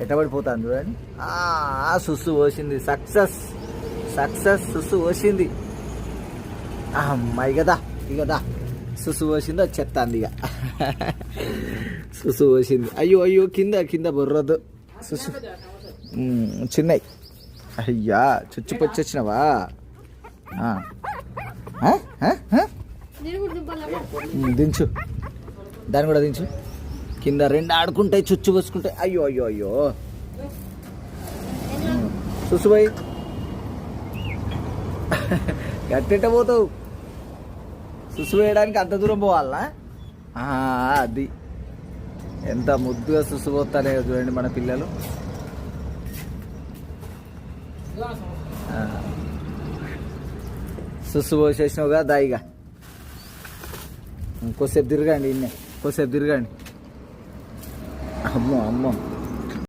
ఎట్టబడిపోతాను చూడండి. ఆ సుస్సు పోసింది. సక్సెస్. సక్సెస్ సుస్సు పోసింది. అమ్మాయి కదా ఇక దా సుసు పోసింది చెత్తాంది ఇక. సుసు పోసింది. అయ్యో అయ్యో కింద కింద బొర్రదు. సుసు. ఉమ్, చిన్నవి అయ్యా చుచ్చిపొచ్చి వచ్చినావా? ఆ. ఆ? ఆ? ఆ? ఉమ్, దించు. దాన్ని కూడా దించు. కింద రెండు ఆడుకుంటాయి చుచ్చు పోసుకుంటాయి. అయ్యో అయ్యో అయ్యో. సుసుబాయి గట్టెట్ట పోతావు? సుసు వేయడానికి అంత దూరం పోవాలనా? అది. ఎంత ముద్దుగా సుసు పోతానే చూడండి మన పిల్లలు. ఆ. సుసు పోసేసినావుగా దాయిగా ఇంకోసేపు తిరగండి ఇన్నే. ఇంకోసేపు తిరగండి. 阿嬷阿嬷。